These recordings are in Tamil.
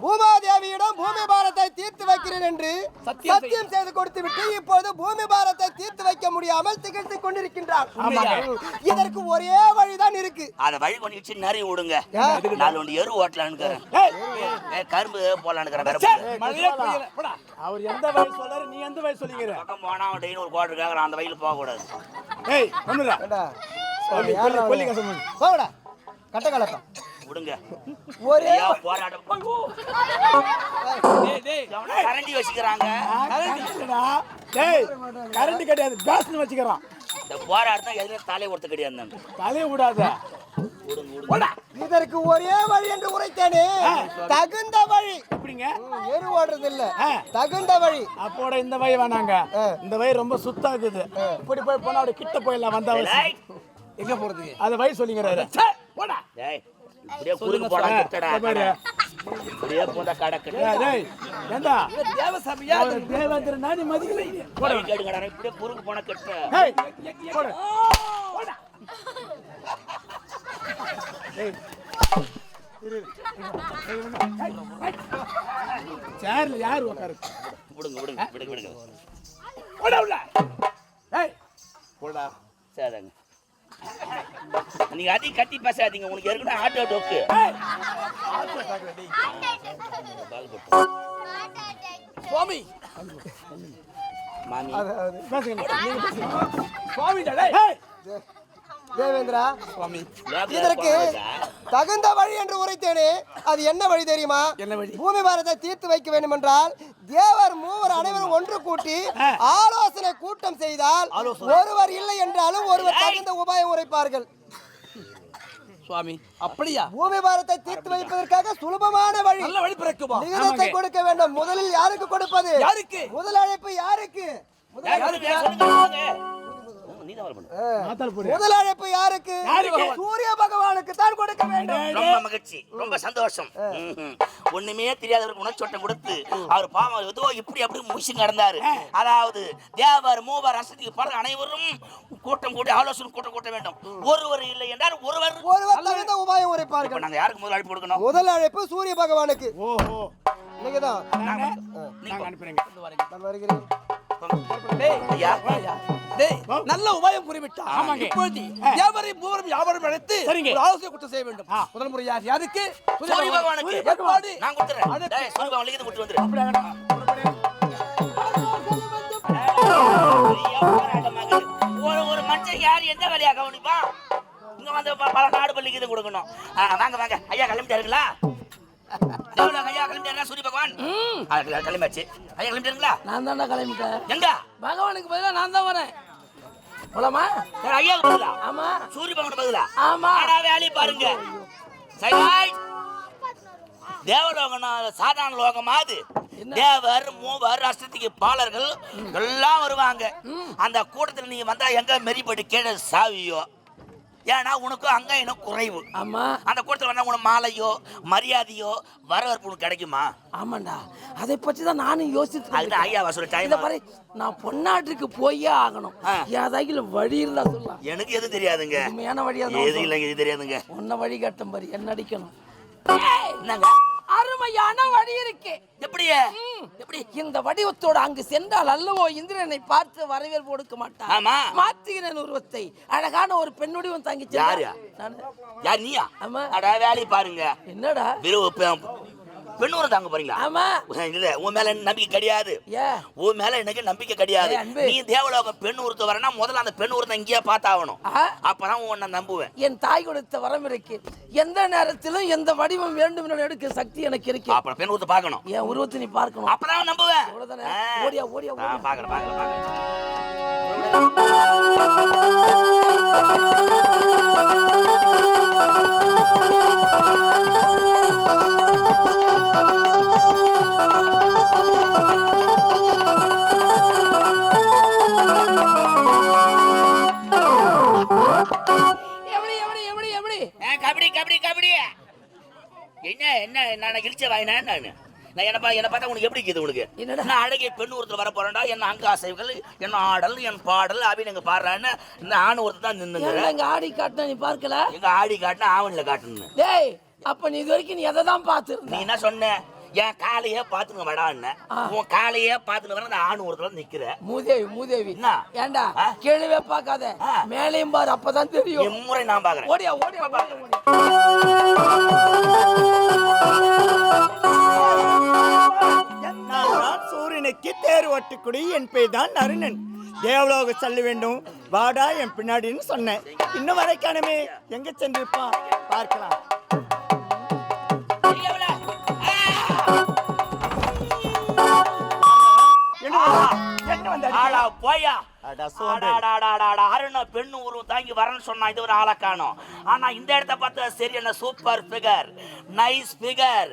பூமாதேவியிடம் பூமி பாரத்தை தீர்த்து வைக்கிறேன் என்று சத்தியம் செய்து கொடுத்து விட்டு இப்போது பூமி பாரத்தை தீர்த்து வைக்க முடியாமல் திகழ்ந்து கொண்டிருக்கின்றார். இதற்கு ஒரே வழிதான் இருக்கு. அதை வழி வச்சு நிறைய விடுங்க? நாலு ஒன்று எரு ஓட்டலான்னு கரும்பு. போடா. அவர் எந்த வயசு சொல்றாரு நீ எந்த வயசு சொல்லிக்கிற? பக்கம் போனா அவன் டெய்லி ஒரு கோட்டர் கேட்கறான் அந்த வயலுக்கு போக கூடாது ஏய். போங்கடா. கட்ட கலப்பா விடுங்க. ஒரே போராட்டம். டேய், டேய். எவனோ கரண்டி வச்சுக்கிறாங்க. கரண்ட் இல்லடா. டேய், கரண்ட் கிடையாது பேஸ்னு வச்சுக்கிறான். இந்த போராட்டம் எதுல தலையை ஒருத்த கிடையாது தலைய விடாத. இதற்கு ஒரே வழி என்று உரைத்தேனே. தகுந்த வழி. எப்படிங்க? எரு ஓடுறது இல்ல ஆ. தகுந்த வழி. அப்போட இந்த வய வேணாங்க. இந்த வய ரொம்ப சுத்தம் இருக்குது இப்படி போய் போனா கிட்ட போயிடலாம் வந்தா எங்க போறதுக்கு அத வய சொல்லிங்கிறாரு போடா. டேய், இப்படியே குறுக்கு சொல்லுங்க. கிட்டடா. இப்படியே போதா கடை. டேய், ஏண்டா? அவர் தேவேந்திர மதிக்கல போட கேடுங்கடா இப்படியே குறுக்கு போனா கிட்ட ஏய் போடு. போடா. ஏய். சேர்ல யார் உட்காரு விடுங்க விடுங்க விடுங்க விடுங்க. போடா உள்ள. ஏய். போடா. நீங்க அதிகம் கத்தி பேசாதீங்க. உனக்கு ஏற்கனவே ஆட்டோ டோக்கு சுவாமி. மாமி. சுவாமி தேவேந்திரா. சுவாமி இதற்கு? தகுந்த வழி என்று உரைத்தேனே. அது என்ன வழி தெரியுமா? என்ன வழி? பூமி பாரத்தை தீர்த்து வைக்க வேண்டும் என்றால் தேவர் மூவர் அனைவரும் ஒன்று கூட்டி ஆலோசனை கூட்டம் செய்தால் ஒருவர் இல்லை என்றாலும் ஒருவர் தகுந்த உபாயம் உரைப்பார்கள். சுவாமி அப்படியா? பூமி பாரத்தை தீர்த்து வைப்பதற்காக சுலபமான வழி. நல்ல வழி பிறக்குமா? விகிதத்தை கொடுக்க வேண்டும். முதலில் யாருக்கு கொடுப்பது? யாருக்கு? முதல் அழைப்பு யாருக்கு? முதல் பண்ணு. முதல் அழைப்பு யாருக்கு? யாருக்கு? சூரிய பகவானுக்கு தான் கொடுக்க வேண்டும். ரொம்ப மகிழ்ச்சி. ரொம்ப சந்தோஷம். ஒண்ணுமே தெரியாதவருக்கு உணர்ச்சோட்டம் கொடுத்து அவர் பாவம் ஏதோ இப்படி அப்படி முயற்சி நடந்தாரு. அதாவது தேவர் மூவர் அசதி பல அனைவரும் கூட்டம் கூட்டி ஆலோசனை கூட்டம் கூட்ட வேண்டும். ஒருவர் இல்லை என்றால் ஒருவர் ஒருவர் தகுந்த உபாயம் உரைப்பார்கள். நாங்க யாருக்கு முதல் அழைப்பு கொடுக்கணும்? முதல் அழைப்பு சூரிய பகவானுக்கு. ஓஹோ. நாங்க? நாங்க அனுப்புறேங்க. வருகிறேன். டேய் ஐயா. டேய் நல்ல உபாயம் ஆமாங்க. இப்பொழுது மூவரும் வியாபாரம் அழைத்து. ஒரு ஆலோசனை கூட்டம் செய்ய வேண்டும். முதல் முறை யார் யாருக்கு? சூரிய பகவானுக்கு. ஏற்பாடு. நான் கொடுத்துறேன். சூரிய பகவான் லிখিত கொடுத்து வந்துரு. ஒரு ஒரு மனுஷன் யார்? எந்த வேலையா கவனிப்பான்? இங்க வந்து பல நாடு பள்ளிக்கு கொடுக்கணும். வாங்க வாங்க. ஐயா கிளம்பிட்டாருங்களா? தேவலோக ஐயா கிளம்பிட்டாரா சூரிய பகவான்? கிளம்பியாச்சு. ஐயா கிளம்பிட்டாருங்களா நான் தான்டா கிளம்பிட்டேன். எங்க? பகவானுக்கு பதிலா நான் தான் வரேன். போலாமா? ஐயாவுக்கு பதிலா? ஆமா. சூரிய பகவான் பதிலா? ஆமா. வேலையை பாருங்க. சரி தேவலோகம் சாதாரண லோகமாது தேவர் மூவர் அஷ்டத்துக்கு பாலர்கள் எல்லாம் வருவாங்க. அந்த கூட்டத்துல நீங்க வந்தா எங்க மெரிப்பட்டு கீழே சாவியோ? ஏன்னா உனக்கு அங்க இன்னும் குறைவு. ஆமா. அந்த கூட்டத்துல வந்தா உனக்கு மாலையோ மரியாதையோ வரவேற்பு உனக்கு கிடைக்குமா? ஆமாண்டா. அதை பற்றி தான் நானும் யோசித்து அதுதான் ஐயா வசூல் இத டைம் பாரு நான் பொன்னாட்டுக்கு போயே ஆகணும். தையில வழி இருந்தா சொல்லலாம் எனக்கு எதுவும் தெரியாதுங்க. உண்மையான வழியா எது இல்லைங்க இது தெரியாதுங்க. உன்ன வழி கட்டும் பாரு என்ன அடிக்கணும். என்னங்க? அருமையான வழி இருக்கு. எப்படியே? எப்படி? இந்த வடிவத்தோடு அங்கு சென்றால் அல்லவோ இந்திரனை பார்த்து வரவேற்பு கொடுக்க மாட்டான். மாத்துகிறேன் உருவத்தை. அழகான ஒரு பெண்ணுடையும் தங்கி யாரு? யார் நீயா? ஆமா. வேலையை பாருங்க. என்னடா? பெ- பெண்ணூரம் தாங்க போறீங்களா? ஆமா. இல்ல உன் மேல நம்பிக்கை கிடையாது. உன் மேல எனக்கு நம்பிக்கை கிடையாது. நீ தேவலோகம் பெண் ஒருத்த வரனா முதல்ல அந்த பெண் ஒருத்த இங்கேயே பார்த்தாகணும். அப்பதான் உன்னை நம்புவேன். என் தாய் கொடுத்த வரம் இருக்கு. எந்த நேரத்திலும் எந்த வடிவம் வேண்டும் எடுக்க சக்தி எனக்கு இருக்கு. அப்புறம் பெண் ஒருத்த பார்க்கணும். என் உருவத்தை நீ பார்க்கணும். அப்பதான் நம்புவேன். ஓடியா, ஓடியா, ஆ, ஓடியா. பார்க்கறேன், நான் நான் நான் என்ன பார்த்தா உனக்கு எப்படி இருக்குது உனக்கு? என்னடா? நான் அழகிய பெண் ஒருத்தர் வர போறேன்டா. என்ன அங்க அசைவுகள் என்ன ஆடல் என் பாடல் அப்படின்னு எங்க பாடுறான்னு இந்த ஆண் ஒருத்தர் தான் நின்னுங்க இங்க ஆடி காட்டின நீ பார்க்கல? எங்க ஆடி காட்டினா ஆவணில காட்டணும் டேய் அப்ப நீ இது வரைக்கும் நீ எதை தான் நீ பார்த்துருந்த என்ன சொன்ன? என் காலையே பாத்துங்க வடான்னு உன் காலையே வர அந்த ஆணு ஒருத்தர் நிக்கிற மூதேவி மூதேவி? ஏண்டா? கீழவே பார்க்காத. மேலையும் பாரு அப்பதான் தெரியும். எம்முறை நான் பாக்குறேன் ஓடியா ஓடியா ஓடியா, தான் சூரியனுக்கு தேர் ஒட்டுக்குடி என் பேர் தான் அருணன் தேவலோக செல்ல வேண்டும். வாடா என் பின்னாடின்னு சொன்னேன். இன்னும் வரை காணுமே எங்க சென்றிருப்பான் பார்க்கலாம். போயா அருணா பெண்ணு உருவம் தாங்கி வரேன்னு சொன்னா இது ஒரு ஆளை காணோம். ஆனா இந்த இடத்த பார்த்தா சரியான சூப்பர் ஃபிகர் நைஸ் ஃபிகர்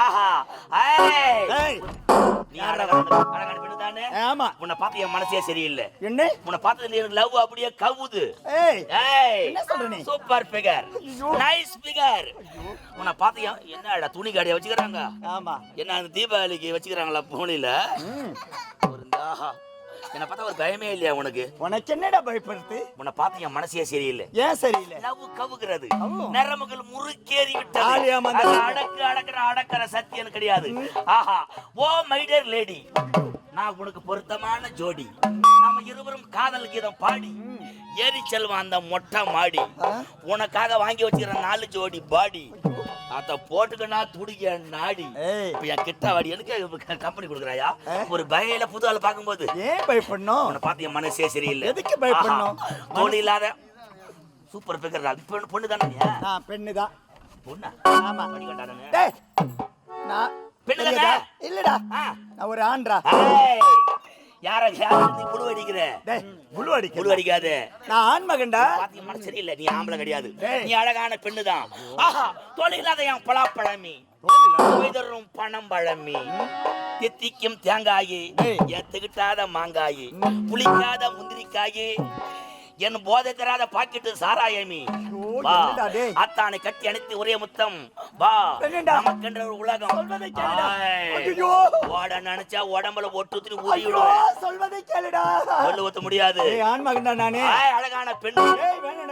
ஆஹா. ஆமா. உன்னை பார்த்து என் மனசே சரியில்லை. என்ன? உன்னை பார்த்ததுல எனக்கு லவ் அப்படியே கவுது? சூப்பர் ஃபிகர் நைஸ் ஃபிகர் உன்னை பார்த்து என்- என்னடா துணி காடியை வச்சுக்கிறாங்க? ஆமா. என்ன அந்த தீபாவளிக்கு வச்சுக்கிறாங்களா பூனில. ஒரு என்னை பார்த்தா ஒரு பயமே இல்லையா உனக்கு? உனக்கு என்னடா பயப்படுத்து? உன்னை பார்த்து என் மனசே சரியில்லை. ஏன் சரியில்லை? லவ் கவுகிறது. கவ்வும். நரம்புகள் முறுக்கேறி விட்டது. அடக்கு அடக்குற அடக்கிற சத்தியம் கிடையாது. ஆஹா ஓ மைடர் லேடி நான் உனக்கு பொருத்தமான ஜோடி. நாம இருவரும் காதல் கீதம் பாடி. ஏறி செல்வம் அந்த மொட்டை மாடி. உனக்காக வாங்கி வச்சுக்கிற நாலு ஜோடி பாடி அத போட்டுக்கனா துடிக்க நாடி. இப்ப என் கிட்ட வாடி எனக்கு கம்பெனி கொடுக்குறாயா? ஒரு பகையில புது ஆள் பார்க்கும்போது. ஏன் பயப்படணும்? உன்னை பார்த்து என் மனசே சரியில்லை. எதுக்கு பயப்படணும்? தோல் இல்லாத சூப்பர் பிகர் பொண்ணு பொண்ணு தானே நீ? நான் பெண்ணுதான் பொண்ணா? ஆமா. படிக்கட்டானே நான் பெண்ணு தானே? பெண்ணுடா. இல்லடா. நான் ஒரு ஆண்ட்ரா ஏய், யார புழு அடிக்கிற? புழு புழு அடிக்க அடிக்காத. நான் ஆண் மகன்டா? பாத்திய மனசு சரியில்லை நீ ஆம்பளை கிடையாது. டேய். நீ அழகான பெண்ணுதான். ஆஹா தோல் இல்லாத என் பலாப்பழமி. தரும் பணம் பழமி. தித்திக்கும் தேங்காயி. திகிட்டாத மாங்காயி. புளிக்காத முந்திரிக்காயி. என் போதை தராத பாக்கெட்டு சாராயமி? அத்தானை கட்டி அணைத்து ஒரே முத்தம். வா? நமக்கென்ற ஒரு உலகம். ஓட நினைச்சா உடம்புல ஒட்டு ஊத்தி சொல்வதை கேளுடா. சொல்லு ஊத்த முடியாது. ஆண் மகன்டா நானே. அழகான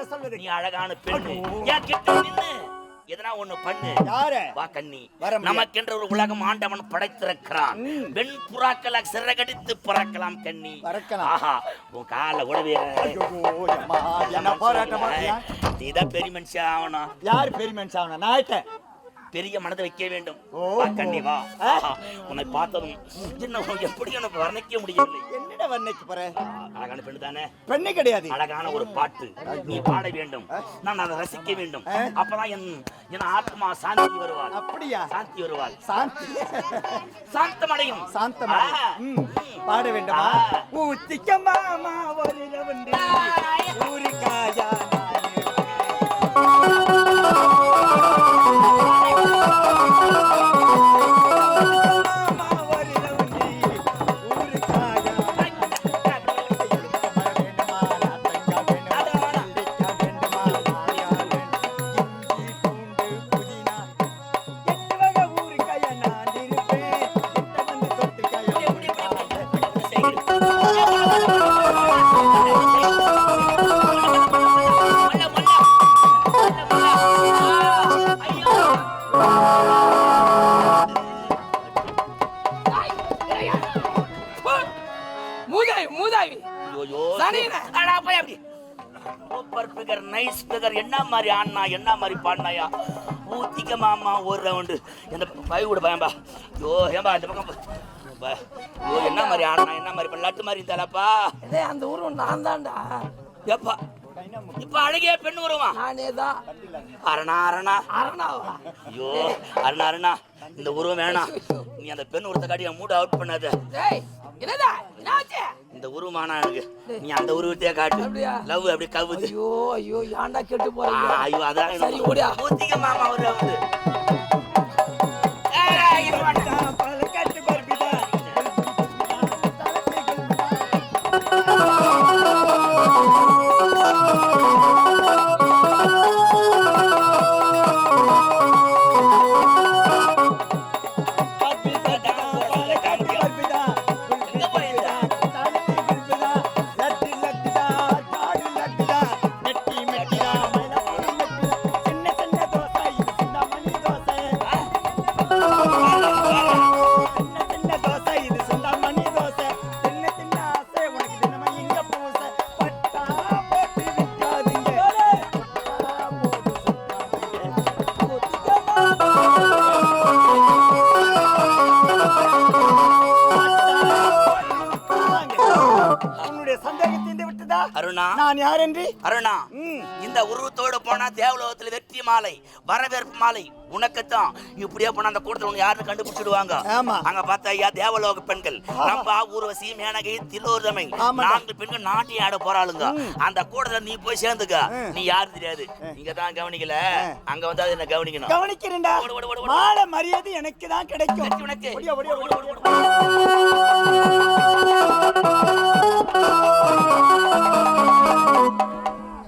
சொல்வது நீ அழகான பெண்ணு. என் கிட்ட நின்னு எதனா ஒண்ணு பண்ணு. யாரு? வா கண்ணி. நமக்கென்ற ஒரு உலகம் ஆண்டவன் படைத்திருக்கிறான். வெண் புறாக்கள சிறகடித்து பறக்கலாம் கண்ணி. பறக்கலாம். ஆஹா உன் கால உடவே? நீதான் பெரிய மனுஷன் ஆகணும். யாரு பெரிய மனுஷன் அவன நாயிட்ட பெரிய மனதை வைக்க வேண்டும். கண்ணி வா. உன்னை பார்த்ததும் என்ன எப்படி எனக்கு வர்ணிக்க முடியவில்லை? வர்ணிக்க போற அழகான பெண்ணு தானே? பெண்ணு கிடையாது. அழகான ஒரு பாட்டு. நீ பாட வேண்டும். நான் அதை ரசிக்க வேண்டும். அப்பதான் என் என் ஆத்மா சாந்தி வருவாள். அப்படியா? சாந்தி வருவாள். சாந்தி. சாந்தமடையும். சாந்தமா பாட வேண்டுமா. ஊத்திக்க மாமா ஒரு round super figure nice figure என்ன மாதிரி ஆடினா என்ன மாதிரி பாடினாயா ஊத்திக்க மாமா ஒரு ரவுண்டு இந்த பை கூட பயம்பா. ஐயோ ஏம்பா இந்த பக்கம். ஐயோ என்ன மாதிரி ஆடினா என்ன மாதிரி லட்டு மாதிரி இருந்தாலப்பா. அந்த உருவம் நான் தான்டா. எப்பா இப்ப அழகிய பெண் உருவா நானே தான் அரணா அரணா. அரணாவா? ஐயோ அருணா அருணா. இந்த உருவம் வேணாம். நீ அந்த பெண் உருவத்தை காட்டி மூட அவுட் பண்ணாத. என்னடா? என்னாச்சு? இந்த உருவமானா எனக்கு? நீ அந்த உருவத்தையே காட்டு? லவ் அப்படி கவுது. ஐயோ ஐயோ ஏன்டா கெட்டு போறீங்க ஐயோ? அதான் சரி ஓடியா. ஊத்திக்க மாமா ஒரு ரவுண்டு ஏய், இது அருணா. நான் யார் என்று அருணா. இந்த உருவத்தோடு போனா தேவலோகத்துல வெற்றி மாலை வரவேற்பு மாலை. உனக்குத்தான். இப்படியே போனா அந்த கூட்டத்துல உன்னை யாருன்னு கண்டுபிடிச்சிடுவாங்க. அங்க பார்த்தா ஐயா தேவலோக பெண்கள். ரம்பா ஊர்வசி மேனகை தில்லோர்தமை. நான்கு பெண்கள் நாட்டியம் ஆட போறாளுங்க. அந்த கூட்டத்துல நீ போய் சேர்ந்துக்க. நீ யாரும் தெரியாது. இங்க தான் கவனிக்கல. அங்க வந்து அது என்ன கவனிக்கணும்? கவனிக்கிறேன்டா. மாலை மரியாதை எனக்கு தான் கிடைக்கும். உனக்கு.